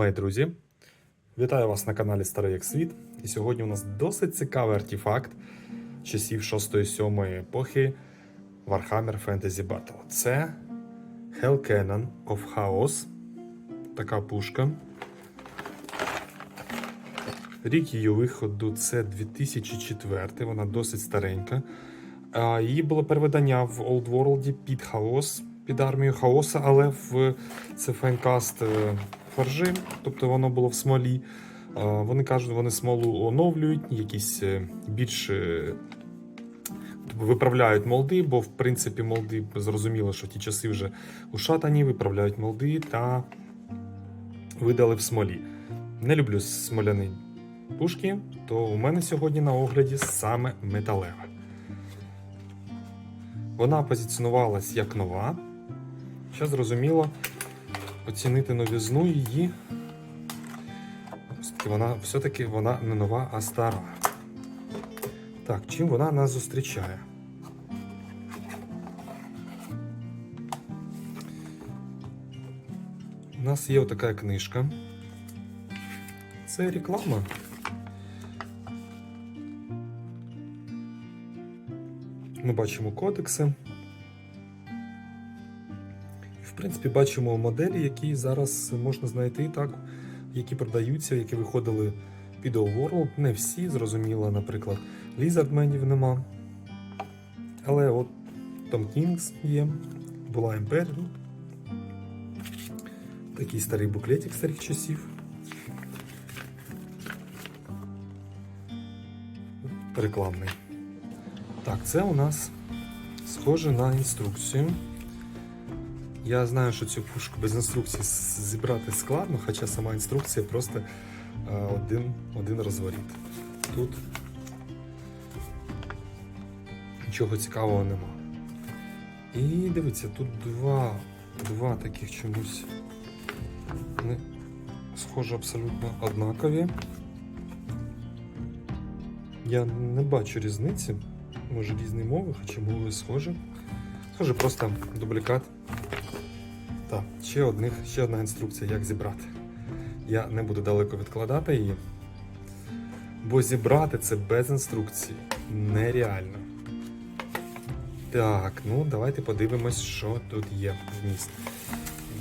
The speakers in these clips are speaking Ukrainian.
Мої друзі, вітаю вас на каналі Старий як Світ. І сьогодні у нас досить цікавий артефакт часів 6-7 епохи Warhammer Fantasy Battle. Це Hell Cannon of Chaos. Така пушка. Рік її виходу це 2004, вона досить старенька. Її було переведення в Old World під хаос, під армію хаоса, але в це файнкаст е, фаржи, тобто воно було в смолі. Вони кажуть, вони смолу оновлюють, якісь е, більш е, тобто виправляють молди, бо в принципі молди зрозуміло, що ті часи вже ушатані, виправляють молди та видали в смолі. Не люблю смоляні пушки, то у мене сьогодні на огляді саме металева. Вона позиціонувалась як нова. Ще зрозуміло оцінити новізну її. Вона, все-таки вона не нова, а стара. Так, чим вона нас зустрічає? У нас є отака книжка. Це реклама. Ми бачимо кодекси. В принципі, бачимо моделі, які зараз можна знайти так, які продаються, які виходили під All World. Не всі, зрозуміло, наприклад, Lizardменів нема. Але от Tom Kings є, була Imperial. Такий старий буклетик старих часів. Рекламний. Так, це у нас схоже на інструкцію. Я знаю, що цю пушку без інструкції зібрати складно, хоча сама інструкція просто е, один, один розворіт. Тут нічого цікавого нема. І дивіться, тут два, два таких чомусь вони схоже абсолютно однакові. Я не бачу різниці. Може різні мови, хоча мови схожі. Схоже, просто дублікат. Так, ще, одних, ще одна інструкція, як зібрати. Я не буду далеко відкладати її. Бо зібрати це без інструкції нереально. Так, ну давайте подивимось, що тут є вміст.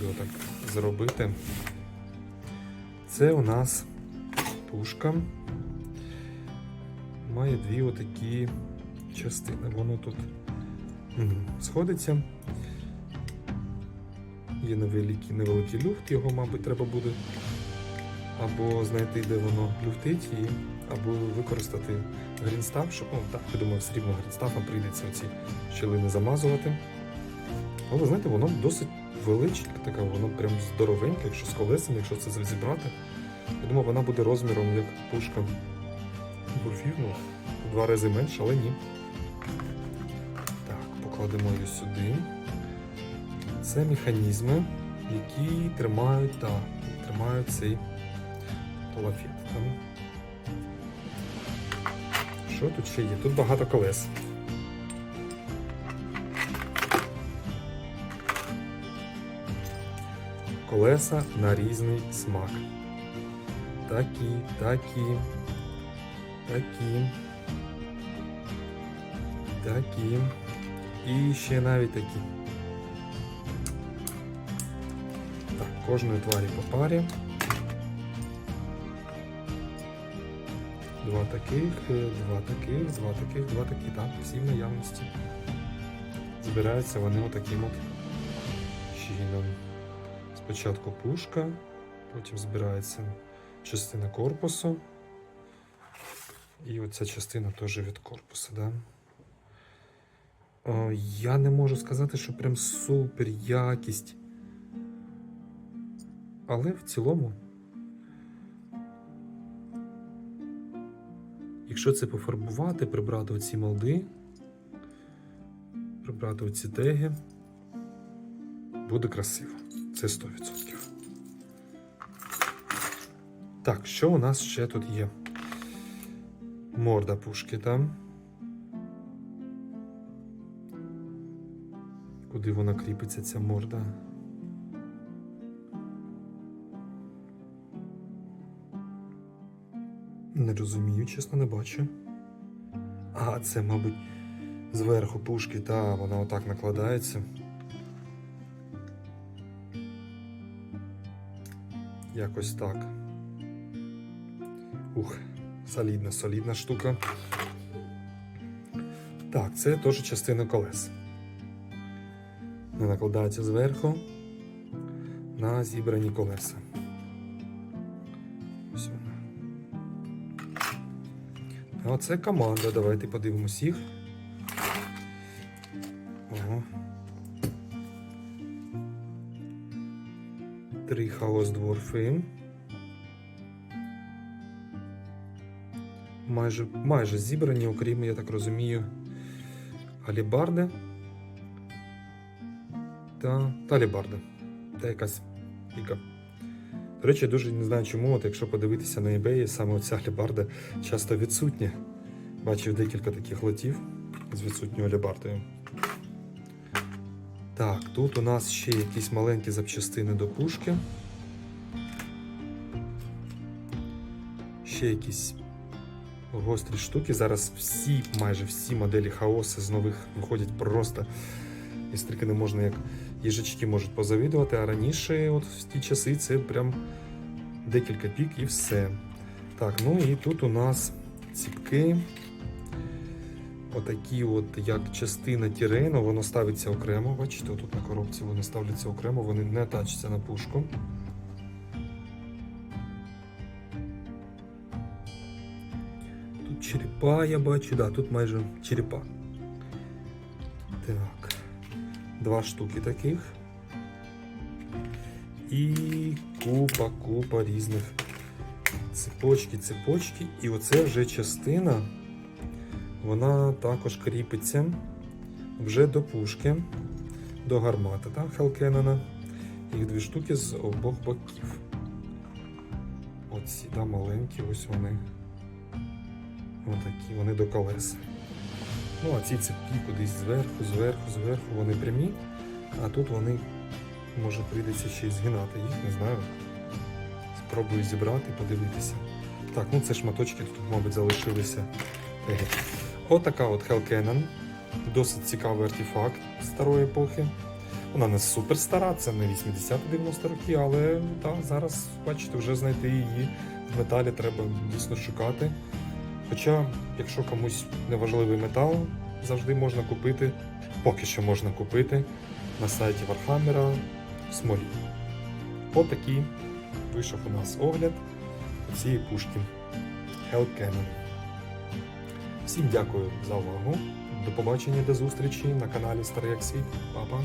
Його так зробити. Це у нас пушка. Має дві отакі частини. Воно тут сходиться. Є невеликий, невеликий люфт, його, мабуть, треба буде або знайти, де воно люфтить, і, або використати грінстаф, щоб, ну так, я думаю, все рівно грінстафом прийдеться оці щілини замазувати. Але знаєте, воно досить величке, така, воно прям здоровеньке, якщо з колесами, якщо це зібрати. Я думаю, вона буде розміром як пушка гольфів, ну, в два рази менше, але ні. Так, покладемо її сюди. Це механізми, які тримають, та, тримають цей лафет. Що тут ще є? Тут багато колес. Колеса на різний смак. Такі, такі, такі, такі. І ще навіть такі. Кожної тварі по парі. Два таких, е, два таких, два таких, два таких, так, всі в наявності. Збираються вони отаким от чином. Спочатку пушка, потім збирається частина корпусу. І оця частина теж від корпусу, да? О, я не можу сказати, що прям супер якість. Але в цілому, якщо це пофарбувати, прибрати оці молди, прибрати оці теги, буде красиво. Це 100%. Так, що у нас ще тут є? Морда пушки там. Куди вона кріпиться, ця морда? Не розумію, чесно, не бачу. А, це, мабуть, зверху пушки, та вона отак накладається. Якось так. Ух, солідна, солідна штука. Так, це теж частина колес. Не накладається зверху на зібрані колеса. А оце команда. Давайте подивимось їх. Ого. Три хаос дворфи. Майже, майже зібрані, окрім, я так розумію, алібарди та талібарда. Та якась піка. До речі, я дуже не знаю чому, от якщо подивитися на eBay, саме оця алібарда часто відсутня. Бачив декілька таких лотів з відсутньою алібардою. Так, тут у нас ще якісь маленькі запчастини до пушки. Ще якісь гострі штуки. Зараз всі, майже всі моделі хаоси з нових виходять просто. І стріки не можна як їжачки можуть позавідувати, а раніше, от в ті часи, це прям декілька пік і все. Так, ну і тут у нас ціпки. Отакі, от як частина тірену, воно ставиться окремо. Бачите, тут на коробці вони ставляться окремо, вони не тачаться на пушку. Тут черепа я бачу, да, тут майже черепа. Так, два штуки таких. І купа, купа різних цепочки, цепочки. І оце вже частина, вона також кріпиться вже до пушки, до гармати, так, Хелкенена. Їх дві штуки з обох боків. Оці, да, маленькі, ось вони. Отакі, вони до колес. Ну, а ці цепки кудись зверху, зверху, зверху, вони прямі, а тут вони, може, прийдеться ще й згинати їх, не знаю. Спробую зібрати, подивитися. Так, ну це шматочки тут, мабуть, залишилися. Отака от Hellcannon. Досить цікавий артефакт старої епохи. Вона не супер стара, це не 80-90 роки, але та, зараз, бачите, вже знайти її в металі треба дійсно шукати. Хоча, якщо комусь не важливий метал, завжди можна купити, поки що можна купити на сайті Warhammer в смолі. Отакий вийшов у нас огляд цієї пушки Hell Cannon. Всім дякую за увагу. До побачення, до зустрічі на каналі Старий як Па-па!